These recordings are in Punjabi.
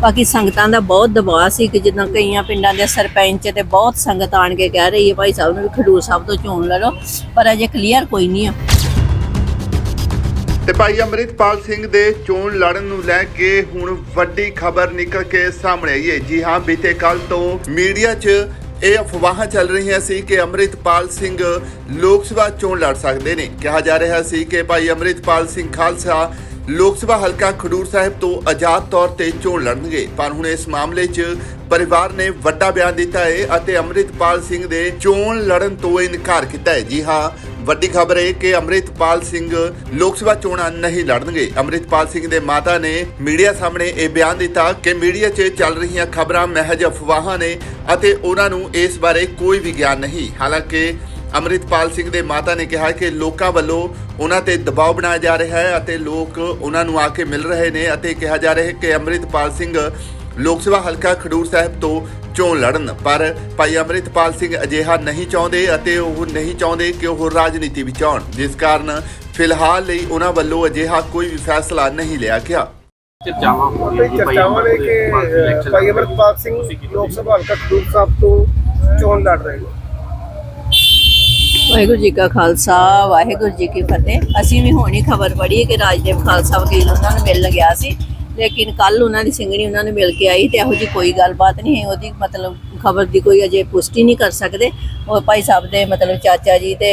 ਬਾਕੀ ਸੰਗਤਾਂ ਦਾ ਬਹੁਤ ਦਬਾਅ ਸੀ ਕਿ ਜਿੱਦਾਂ ਕਈਆਂ ਪਿੰਡਾਂ ਦੇ ਸਰਪੰਚ ਤੇ ਬਹੁਤ ਸੰਗਤ ਆਣ ਕੇ ਕਹਿ ਰਹੀ ਹੈ, ਭਾਈ ਸਾਹਿਬ ਨੂੰ ਵੀ ਖਡੂਰ ਸਾਹਿਬ ਤੋਂ ਚੋਣ ਲੜੋ ਪਰ ਅਜੇ ਕਲੀਅਰ ਕੋਈ ਨਹੀਂ ਆ। ਤੇ ਭਾਈ ਅੰਮ੍ਰਿਤਪਾਲ ਸਿੰਘ ਦੇ ਚੋਣ ਲੜਨ ਨੂੰ ਲੈ ਕੇ ਹੁਣ ਵੱਡੀ ਖਬਰ ਨਿਕਲ ਕੇ ਸਾਹਮਣੇ ਆਈ ਹੈ। ਜੀ ਹਾਂ, ਬੀਤੇ ਕੱਲ ਤੋਂ ਮੀਡੀਆ 'ਚ ਇਹ ਅਫਵਾਹਾਂ ਚੱਲ ਰਹੀਆਂ ਸੀ ਕਿ ਅੰਮ੍ਰਿਤਪਾਲ ਸਿੰਘ ਲੋਕ ਸਭਾ ਚੋਣ ਲੜ ਸਕਦੇ ਨੇ। ਕਿਹਾ ਜਾ ਰਿਹਾ ਸੀ ਕਿ ਭਾਈ ਅੰਮ੍ਰਿਤਪਾਲ ਸਿੰਘ ਖਾਲਸਾ ਲੋਕ ਸਭਾ ਹਲਕਾ ਖਡੂਰ ਸਾਹਿਬ ਤੋਂ ਆਜ਼ਾਦ ਤੌਰ ਤੇ ਚੋਣ ਲੜਨਗੇ। ਪਰ ਹੁਣ ਇਸ ਮਾਮਲੇ 'ਚ ਪਰਿਵਾਰ ਨੇ ਵੱਡਾ ਬਿਆਨ ਦਿੱਤਾ ਹੈ ਅਤੇ ਅੰਮ੍ਰਿਤਪਾਲ ਸਿੰਘ ਦੇ ਚੋਣ ਲੜਨ ਤੋਂ ਇਨਕਾਰ ਕੀਤਾ ਹੈ। ਜੀ ਹਾਂ, ਵੱਡੀ ਖਬਰ ਹੈ ਕਿ ਅੰਮ੍ਰਿਤਪਾਲ ਸਿੰਘ ਲੋਕ ਸਭਾ ਚੋਣਾਂ ਨਹੀਂ ਲੜਨਗੇ। ਅੰਮ੍ਰਿਤਪਾਲ ਸਿੰਘ ਦੇ ਮਾਤਾ ਨੇ ਮੀਡੀਆ ਸਾਹਮਣੇ ਇਹ ਬਿਆਨ ਦਿੱਤਾ ਕਿ ਮੀਡੀਆ 'ਚ ਚੱਲ ਰਹੀਆਂ ਖਬਰਾਂ, ਮਹਿਜ ਅਫਵਾਹਾਂ ਨੇ ਅਤੇ ਉਹਨਾਂ ਨੂੰ ਇਸ ਬਾਰੇ ਕੋਈ ਵੀ ਗਿਆਨ ਨਹੀਂ। ਹਾਲਾਂਕਿ ਅੰਮ੍ਰਿਤਪਾਲ ਸਿੰਘ ਦੇ ਮਾਤਾ ਨੇ ਕਿਹਾ ਕਿ ਲੋਕਾਂ ਵੱਲੋਂ ਉਹਨਾਂ ਤੇ ਦਬਾਅ ਬਣਾਇਆ ਜਾ ਰਿਹਾ ਹੈ ਅਤੇ ਲੋਕ ਉਹਨਾਂ ਨੂੰ ਆ ਕੇ ਮਿਲ ਰਹੇ ਨੇ ਅਤੇ ਕਿਹਾ ਜਾ ਰਿਹਾ ਹੈ ਕਿ ਅੰਮ੍ਰਿਤਪਾਲ ਸਿੰਘ ਲੋਕ ਸਭਾ ਹਲਕਾ ਖਡੂਰ ਸਾਹਿਬ ਤੋਂ ਚੋਣ ਲੜਨ ਪਰ ਭਾਈ ਅੰਮ੍ਰਿਤਪਾਲ ਸਿੰਘ ਅਜਿਹਾ ਨਹੀਂ ਚਾਹੁੰਦੇ ਅਤੇ ਉਹ ਨਹੀਂ ਚਾਹੁੰਦੇ ਕਿ ਉਹ ਰਾਜਨੀਤੀ ਵਿੱਚ ਆਉਣ। ਜਿਸ ਕਾਰਨ ਫਿਲਹਾਲ ਲਈ ਉਹਨਾਂ ਵੱਲੋਂ ਅਜਿਹਾ ਕੋਈ ਵੀ ਫੈਸਲਾ ਨਹੀਂ ਲਿਆ ਗਿਆ। ਚਰਚਾਵਾਂ ਹੋ ਰਹੀਆਂ ਜੀ ਭਾਈ ਚਰਚਾਵਾਂ ਨੇ ਕਿ ਭਾਈ ਅਮਰਪਾਲ ਸਿੰਘ ਲੋਕ ਸਭਾ ਹਲਕਾ ਖਡੂਰ ਸਾਹਿਬ ਤੋਂ ਚੋਣ ਲੜ ਰਹੇ ਨੇ। ਵਾਹਿਗੁਰੂ ਜੀ ਕਾ ਖਾਲਸਾ, ਵਾਹਿਗੁਰੂ ਜੀ ਕੀ ਫਤਿਹ। ਅਸੀਂ ਵੀ ਹੋਣੀ ਖਬਰ ਪੜ੍ਹੀ ਕਿ ਰਾਜਦੇਵ ਖਾਲਸਾ ਵਕੀਲ ਉਹਨਾਂ ਨੂੰ ਮਿਲਣ ਗਿਆ ਸੀ। ਲੇਕਿਨ ਕੱਲ ਉਹਨਾਂ ਦੀ ਸਿੰਘਣੀ ਉਹਨਾਂ ਨੂੰ ਮਿਲ ਕੇ ਆਈ ਤੇ ਇਹੋ ਜੀ ਕੋਈ ਗੱਲਬਾਤ ਨਹੀਂ ਹੈ। ਉਹਦੀ ਮਤਲਬ ਖਬਰ ਦੀ ਕੋਈ ਅਜੇ ਪੁਸ਼ਟੀ ਨਹੀਂ ਕਰ ਸਕਦੇ। ਉਹ ਭਾਈ ਸਾਹਿਬ ਦੇ ਮਤਲਬ ਚਾਚਾ ਜੀ ਤੇ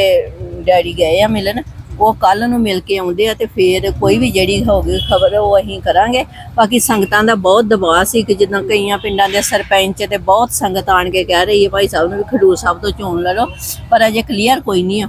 ਡੈਡੀ ਗਏ ਆ ਮਿਲਣ। ਉਹ ਕੱਲ ਨੂੰ ਮਿਲ ਕੇ ਆਉਂਦੇ ਆ ਤੇ ਫਿਰ ਕੋਈ ਵੀ ਜਿਹੜੀ ਹੋਗੀ ਖਬਰ ਉਹ ਅਸੀਂ ਕਰਾਂਗੇ। ਬਾਕੀ ਸੰਗਤਾਂ ਦਾ ਬਹੁਤ ਦਬਾਅ ਸੀ ਕਿ ਜਿੱਦਾਂ ਕਈਆਂ ਪਿੰਡਾਂ ਦੇ ਸਰਪੰਚ ਤੇ ਬਹੁਤ ਸੰਗਤ ਆਣ ਕੇ ਕਹਿ ਰਹੀ ਹੈ ਭਾਈ ਸਾਹਿਬ ਨੂੰ ਵੀ ਖਡੂਰ ਸਾਹਿਬ ਤੋਂ ਚੋਣ ਲੜੋ ਪਰ ਅਜੇ ਕਲੀਅਰ ਕੋਈ ਨਹੀਂ ਆ।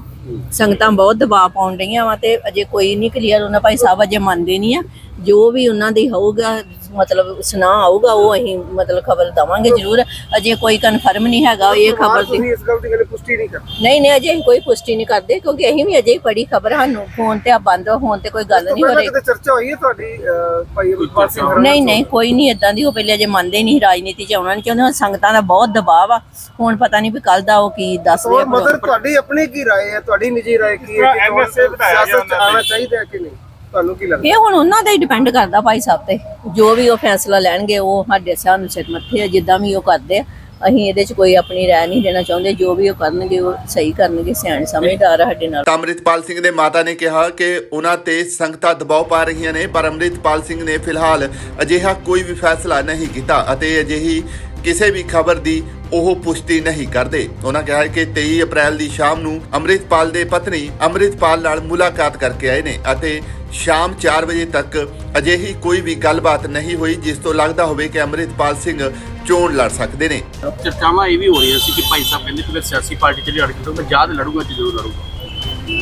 ਸੰਗਤਾਂ ਬਹੁਤ ਦਬਾਅ ਪਾਉਣ ਰਹੀਆਂ ਵਾ ਤੇ ਅਜੇ ਕੋਈ ਨਹੀਂ ਕਲੀਅਰ ਉਹਨਾਂ ਭਾਈ ਸਾਹਿਬ ਅਜੇ ਮੰਨਦੇ ਨਹੀਂ ਆ। ਜੋ ਵੀ ਉਹਨਾਂ ਦੀ ਹੋਊਗਾ ਮਤਲਬ ਸੁਨਾ ਆਊਗਾ ਉਹ ਅਸੀਂ ਮਤਲਬ ਖਬਰ ਦਵਾਂਗੇ ਜ਼ਰੂਰ। ਅਜੇ ਕੋਈ ਕਨਫਰਮ ਨਹੀਂ ਹੈਗਾ ਇਹ ਖਬਰ ਦੀ ਤੁਸੀਂ ਇਸ ਗੱਲ ਦੀ ਹਲੇ ਪੁਸ਼ਟੀ ਨਹੀਂ ਕਰ ਨਹੀਂ ਨਹੀਂ ਅਜੇ ਅਸੀਂ ਕੋਈ ਪੁਸ਼ਟੀ ਨਹੀਂ ਕਰਦੇ ਕਿਉਂਕਿ ਅਸੀਂ ਵੀ ਅਜੇ ਹੀ ਪੜੀ ਖਬਰ ਸਾਨੂੰ ਫੋਨ ਤੇ ਆ ਬੰਦ ਹੋਣ ਤੇ ਕੋਈ ਗੱਲ ਨਹੀਂ ਹੋ ਰਹੀ। ਕਿਤੇ ਚਰਚਾ ਹੋਈ ਹੈ ਤੁਹਾਡੀ ਅ, ਭਾਈ ਅਮਰਪਾਲ ਸਿੰਘ ਹਰਾਂ ਨਹੀਂ ਨਹੀਂ ਕੋਈ ਨਹੀਂ ਇਦਾਂ ਦੀ ਉਹ ਪਹਿਲੇ ਅਜੇ ਮੰਨਦੇ ਹੀ ਨਹੀਂ ਰਾਜਨੀਤੀ ਚ ਆਉਣਾ ਨਹੀਂ ਚਾਹੁੰਦੇ ਹੁਣ ਸੰਗਤਾਂ ਦਾ ਬਹੁਤ ਦਬਾਅ ਆ ਹੁਣ ਪਤਾ ਨਹੀਂ ਵੀ ਕੱਲ ਦਾ ਉਹ ਕੀ ਦੱਸਦੇ ਆ ਮਦਰ ਤੁਹਾਡੀ ਆਪਣੀ ਕੀ ਰਾਏ ਹੈ? ਤੁਹਾਡੀ ਨਿੱਜੀ ਰਾਏ ਕੀ ਹੈ? ਕਿ ਸਿਆਸਤ ਚ ਆਉਣਾ ਚਾਹੀਦਾ ਹੈ ਕਿ ਨਹੀਂ? ਤੁਹਾਨੂੰ ਕੀ ਲੱਗਦਾ? ਇਹ ਹੁਣ ਉਹਨਾਂ ਦਾ ਹੀ ਡਿਪੈਂਡ ਕਰਦਾ ਭਾਈ ਸਾਹਿਬ ਤੇ। ਜੋ ਵੀ ਉਹ ਫੈਸਲਾ ਲੈਣਗੇ ਉਹ ਸਾਡੇ ਸਾਨੂੰ ਸਿਰ ਮੱਥੇ ਆ ਜਿੱਦਾਂ ਵੀ ਉਹ ਕਰਦੇ ਆ। ਅਸੀਂ ਇਹਦੇ 'ਚ ਕੋਈ ਆਪਣੀ ਰਾਏ ਨਹੀਂ ਦੇਣਾ ਚਾਹੁੰਦੇ। ਜੋ ਵੀ ਉਹ ਕਰਨਗੇ ਉਹ ਸਹੀ ਕਰਨਗੇ ਸਿਆਣੇ ਸਮਝਦਾਰ ਸਾਡੇ ਨਾਲ। ਤਾਂ ਅੰਮ੍ਰਿਤਪਾਲ ਸਿੰਘ ਦੇ ਮਾਤਾ ਨੇ ਕਿਹਾ ਕਿ ਉਹਨਾਂ ਤੇ ਸੰਗਤਾਂ ਦਬਾਅ ਪਾ ਰਹੀਆਂ ਨੇ ਪਰ ਅੰਮ੍ਰਿਤਪਾਲ ਸਿੰਘ ਨੇ ਫਿਲਹਾਲ ਅਜਿਹਾ ਕੋਈ ਵੀ ਫੈਸਲਾ ਨਹੀਂ ਕੀਤਾ ਅਤੇ ਅਜਿਹੀ ਕਿਸੇ ਵੀ ਖਬਰ ਦੀ ਉਹ ਪੁਸ਼ਟੀ ਨਹੀਂ ਕਰਦੇ। ਉਹਨਾਂ ਕਿਹਾ ਕਿ 23 ਅਪ੍ਰੈਲ ਦੀ ਸ਼ਾਮ ਨੂੰ ਅੰਮ੍ਰਿਤਪਾਲ ਦੇ ਪਤਨੀ ਅੰਮ੍ਰਿਤਪਾਲ ਨਾਲ ਮੁਲਾਕਾਤ ਕਰਕੇ ਆਏ ਨੇ ਅਤੇ ਸ਼ਾਮ 4 ਵਜੇ ਤੱਕ ਅਜਿਹੀ ਕੋਈ ਵੀ ਗੱਲਬਾਤ ਨਹੀਂ ਹੋਈ ਜਿਸ ਤੋਂ ਲੱਗਦਾ ਹੋਵੇ ਕਿ ਅੰਮ੍ਰਿਤਪਾਲ ਸਿੰਘ ਚੋਣ ਲੜ ਸਕਦੇ ਨੇ। ਚਰਚਾਵਾਂ ਇਹ ਵੀ ਹੋ ਰਹੀਆਂ ਸੀ ਕਿ ਭਾਈ ਸਾਹਿਬ ਕਹਿੰਦੇ ਕਿ ਮੈਂ ਸਿਆਸੀ ਪਾਰਟੀ ਚ ਲੜ ਕੇ ਤਾਂ ਮੈਂ ਯਾਦ ਲੜੂਗਾ ਤੇ ਜ਼ਰੂਰ ਲੜੂਗਾ।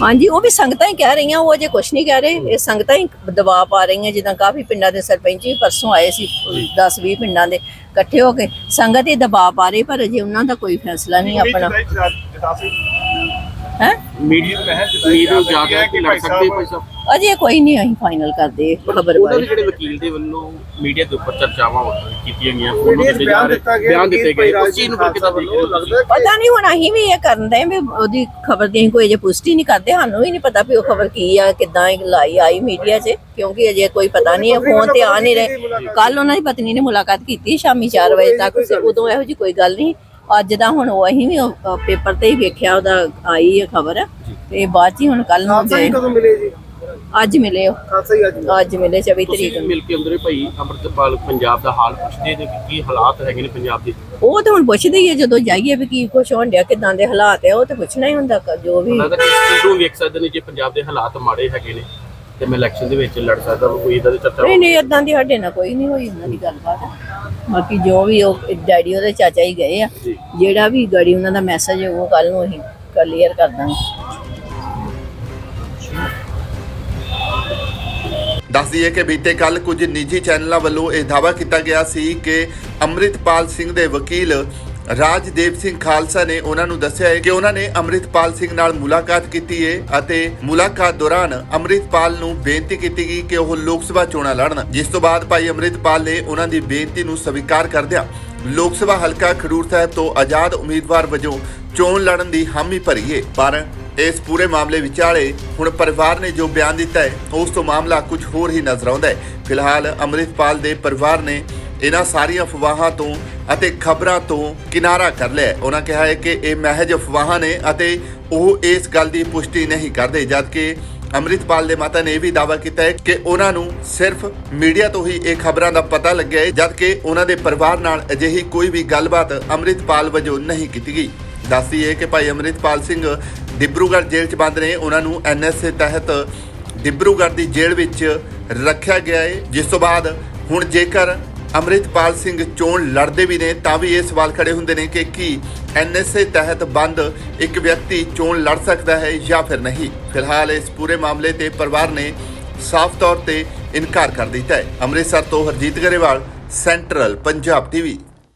ਹਾਂਜੀ ਉਹ ਵੀ ਸੰਗਤਾਂ ਹੀ ਕਹਿ ਰਹੀਆਂ ਉਹ ਅਜੇ ਕੁਝ ਨਹੀਂ ਕਹਿ ਰਹੇ। ਇਹ ਸੰਗਤਾਂ ਹੀ ਦਬਾਅ ਪਾ ਰਹੀਆਂ ਜਿੱਦਾਂ ਕਾਫੀ ਪਿੰਡਾਂ ਦੇ ਸਰਪੰਚ ਵੀ ਪਰਸੋਂ ਆਏ ਸੀ 10 20 ਪਿੰਡਾਂ ਦੇ ਇਕੱਠੇ ਹੋ ਕੇ। ਸੰਗਤ ਹੀ ਦਬਾਅ ਪਾ ਰਹੀ ਪਰ ਅਜੇ ਉਹਨਾਂ ਦਾ ਕੋਈ ਫੈਸਲਾ ਨਹੀਂ ਆਪਣਾ। ਹੈ ਮੀਡੀਆ ਨੂੰ ਮੀਡੀਆ ਨੂੰ ਜਾ ਕੇ ਲੜ ਸਕਦੇ ਭਾਈ ਸਾਹਿਬ? ਅਜੇ ਕੋਈ ਨਹੀਂ ਅਸੀਂ ਫਾਈਨਲ ਕਰਦੇ ਖਬਰ ਉਹਨਾਂ ਦੇ ਬਾਰੇ। ਜਿਹੜੇ ਵਕੀਲ ਦੇ ਵੱਲੋਂ ਮੀਡੀਆ ਦੇ ਉੱਪਰ ਚਰਚਾਵਾਂ ਹੋ ਰਹੀਆਂ ਕੀਤੀਆਂ ਗਈਆਂ ਬਿਆਨ ਦਿੱਤਾ ਗਿਆ ਬਿਆਨ ਦਿੱਤੇ ਗਏ। ਉਸ ਚੀਜ਼ ਨੂੰ ਫਿਰ ਕਿੱਦਾਂ ਵੱਲੋਂ ਦੇਖਦੇ ਲੱਗਦਾ ਪਤਾ ਨਹੀਂ ਹੁਣ ਅਸੀਂ ਵੀ ਇਹ ਕਰਨ ਦੇ ਵੀ ਉਹਦੀ ਖਬਰ ਦੀ ਅਸੀਂ ਕੋਈ ਅਜੇ ਪੁਸ਼ਟੀ ਨਹੀਂ ਕਰਦੇ ਸਾਨੂੰ ਵੀ ਨਹੀਂ ਪਤਾ ਵੀ ਉਹ ਖਬਰ ਕੀ ਆ ਕਿੱਦਾਂ ਇਹ ਲਾਈ ਆਈ ਮੀਡੀਆ 'ਚ ਕਿਉਂਕਿ ਅਜੇ ਕੋਈ ਪਤਾ ਨਹੀਂ ਹੈ ਫੋਨ ਤੇ ਆ ਨਹੀਂ ਰਹੇ। ਕੱਲ ਉਹਨਾਂ ਦੀ ਪਤਨੀ ਨੇ ਮੁਲਾਕਾਤ ਕੀਤੀ ਸ਼ਾਮੀ 4 ਵਜੇ ਤੱਕ ਉਦੋਂ ਇਹੋ ਜੀ ਕੋਈ ਗੱਲ ਨਹੀਂ। ਅੱਜ ਦਾ ਹੁਣ ਉਹ ਅਸੀਂ ਵੀ ਪੇਪਰ ਤੇ ਹੀ ਵੇਖਿਆ ਉਹਦਾ ਆਈ ਹੈ ਖਬਰ। ਤੇ ਬਾਅਦ ਚ ਹੀ ਹੁਣ ਕੱਲ ਨੂੰ ਜੀ ਕਦੋਂ ਮਿਲੇ ਜੀ? ਅੱਜ ਮਿਲੇ ਉਹ। ਖਾਲਸਾ ਹੀ ਅੱਜ ਮਿਲੇ। ਅੱਜ ਮਿਲੇ 24 ਤਰੀਕ ਤੁਸੀਂ ਨੂੰ। ਮਿਲ ਕੇ ਅੰਦਰੇ ਭਾਈ ਅੰਮ੍ਰਿਤਪਾਲ ਪੰਜਾਬ ਦਾ ਹਾਲ ਪੁੱਛਦੇ ਨੇ ਕਿ ਕੀ ਹਾਲਾਤ ਹੈਗੇ ਨੇ ਪੰਜਾਬ ਦੇ। ਉਹ ਤਾਂ ਹੁਣ ਪੁੱਛਦੇ ਹੀ ਆ ਜਦੋਂ ਜਾਈਏ ਵੀ ਕੀ ਕੁਛ ਹੋਣ ਡਿਆ ਕਿਦਾਂ ਦੇ ਹਾਲਾਤ ਆ ਉਹ ਤੇ ਪੁੱਛਣਾ ਹੀ ਹੁੰਦਾ ਕ- ਜੋ ਵੀ। ਲੱਗਦਾ ਕਿ ਇਸ ਚੀਜ਼ ਨੂੰ ਵੇਖ ਸਕਦੇ ਨੇ ਜੇ ਪੰਜਾਬ ਦੇ ਹਾਲਾਤ ਮਾੜੇ ਹੈਗੇ ਨੇ ਤੇ ਮੈਂ ਇਲੈਕਸ਼ਨ ਦੇ ਵਿੱਚ ਲੜ ਸਕਦਾ ਵਾ, ਕੋਈ ਇਦਾਂ ਦੀ ਚਰਚਾ ਨਹੀਂ ਨਹੀਂ ਇਦਾਂ ਦੀ ਸਾਡੇ ਨਾਲ ਕੋਈ ਨਹੀਂ ਹੋਈ ਉਹਨਾਂ ਦੀ ਗੱਲਬਾਤ ਬਾਕੀ ਜੋ ਵੀ ਉਹ ਡੈਡੀ ਉਹਦੇ ਚਾਚਾ ਹੀ ਗਏ ਆ। ਜੀ। ਜਿਹੜਾ ਵੀ ਗੜੀ ਉਹਨਾਂ ਦਾ ਮੈਸੇਜ ਉਹ ਕੱਲ ਨੂੰ ਅਸੀਂ ਕਲੀਅਰ ਕਰ ਦਾਂਗੇ। ਦੱਸ ਦਈਏ ਕਿ ਬੀਤੇ ਕੱਲ ਕੁਝ ਨਿੱਜੀ ਚੈਨਲਾਂ ਵੱਲੋਂ ਇਹ ਦਾਅਵਾ ਕੀਤਾ ਗਿਆ ਸੀ ਕਿ ਅੰਮ੍ਰਿਤਪਾਲ ਸਿੰਘ ਦੇ ਵਕੀਲ ਰਾਜਦੇਵ ਸਿੰਘ ਖਾਲਸਾ ਨੇ ਉਹਨਾਂ ਨੂੰ ਦੱਸਿਆ ਹੈ ਕਿ ਉਹਨਾਂ ਨੇ ਅੰਮ੍ਰਿਤਪਾਲ ਸਿੰਘ ਨਾਲ ਮੁਲਾਕਾਤ ਕੀਤੀ ਹੈ ਅਤੇ ਮੁਲਾਕਾਤ ਦੌਰਾਨ ਅੰਮ੍ਰਿਤਪਾਲ ਨੂੰ ਬੇਨਤੀ ਕੀਤੀ ਗਈ ਕਿ ਉਹ ਲੋਕ ਸਭਾ ਚੋਣਾਂ ਲੜਨ। ਜਿਸ ਤੋਂ ਬਾਅਦ ਭਾਈ ਅੰਮ੍ਰਿਤਪਾਲ ਨੇ ਉਹਨਾਂ ਦੀ ਬੇਨਤੀ ਨੂੰ ਸਵੀਕਾਰ ਕਰਦਿਆਂ ਲੋਕ ਸਭਾ ਹਲਕਾ ਖਡੂਰ ਸਾਹਿਬ ਤੋਂ ਆਜ਼ਾਦ ਉਮੀਦਵਾਰ ਵਜੋਂ ਚੋਣ ਲੜਨ ਦੀ ਹਾਮੀ ਭਰੀ ਹੈ। ਪਰ ਇਸ ਪੂਰੇ ਮਾਮਲੇ ਵਿਚਾਲੇ ਹੁਣ ਪਰਿਵਾਰ ਨੇ ਜੋ ਬਿਆਨ ਦਿੱਤਾ ਹੈ, ਉਸ ਤੋਂ ਮਾਮਲਾ ਕੁਝ ਹੋਰ ਹੀ ਨਜ਼ਰ ਆਉਂਦਾ ਹੈ। ਫਿਲਹਾਲ ਅੰਮ੍ਰਿਤਪਾਲ ਦੇ ਪਰਿਵਾਰ ਨੇ ਇਹਨਾਂ ਸਾਰੀਆਂ ਅਫਵਾਹਾਂ ਤੋਂ ਅਤੇ ਖਬਰਾਂ ਤੋਂ ਕਿਨਾਰਾ ਕਰ ਲਿਆ ਉਹਨਾਂ ਕਿਹਾ ਹੈ ਕਿ ਇਹ ਮਹਿਜ ਅਫਵਾਹਾਂ ਨੇ ਅਤੇ ਉਹ ਇਸ ਗੱਲ ਦੀ ਪੁਸ਼ਟੀ ਨਹੀਂ ਕਰਦੇ, ਜਦਕਿ ਅੰਮ੍ਰਿਤਪਾਲ ਦੇ ਮਾਤਾ ਨੇ ਇਹ ਵੀ ਦਾਅਵਾ ਕੀਤਾ ਹੈ ਕਿ ਉਹਨਾਂ ਨੂੰ ਸਿਰਫ ਮੀਡੀਆ ਤੋਂ ਹੀ ਇਹ ਖਬਰਾਂ ਦਾ ਪਤਾ ਲੱਗਿਆ ਹੈ, ਜਦਕਿ ਉਹਨਾਂ ਦੇ ਪਰਿਵਾਰ ਨਾਲ ਅਜਿਹੀ ਕੋਈ ਵੀ ਗੱਲਬਾਤ ਅੰਮ੍ਰਿਤਪਾਲ ਵਜੋਂ ਨਹੀਂ ਕੀਤੀ ਗਈ। ਦੱਸਦੀ ਹੈ ਕਿ ਭਾਈ ਅੰਮ੍ਰਿਤਪਾਲ ਸਿੰਘ ਡਿਬਰੂਗੜ੍ਹ ਜੇਲ੍ਹ 'ਚ ਬੰਦ ਨੇ। ਉਹਨਾਂ ਨੂੰ ਐਨਐਸਏ ਤਹਿਤ ਡਿਬਰੂਗੜ੍ਹ ਦੀ ਜੇਲ੍ਹ ਵਿੱਚ ਰੱਖਿਆ ਗਿਆ ਹੈ ਜਿਸ ਤੋਂ ਬਾਅਦ ਹੁਣ ਜੇਕਰ ਅੰਮ੍ਰਿਤਪਾਲ ਸਿੰਘ ਚੋਣ ਲੜਦੇ ਵੀ ਨੇ, ਤਾਂ ਵੀ ਇਹ ਸਵਾਲ ਖੜੇ ਹੁੰਦੇ ਨੇ ਕਿ ਕੀ ਐਨਐਸਏ ਤਹਿਤ ਬੰਦ ਇੱਕ ਵਿਅਕਤੀ ਚੋਣ ਲੜ ਸਕਦਾ ਹੈ ਜਾਂ ਫਿਰ ਨਹੀਂ। ਫਿਲਹਾਲ ਇਸ ਪੂਰੇ ਮਾਮਲੇ ਤੇ ਪਰਿਵਾਰ ਨੇ ਸਾਫ਼ ਤੌਰ ਤੇ ਇਨਕਾਰ ਕਰ ਦਿੱਤਾ ਹੈ। ਅੰਮ੍ਰਿਤਸਰ ਤੋਂ ਹਰਜੀਤ ਗਰੇਵਾਲ, ਸੈਂਟਰਲ ਪੰਜਾਬ ਟੀਵੀ।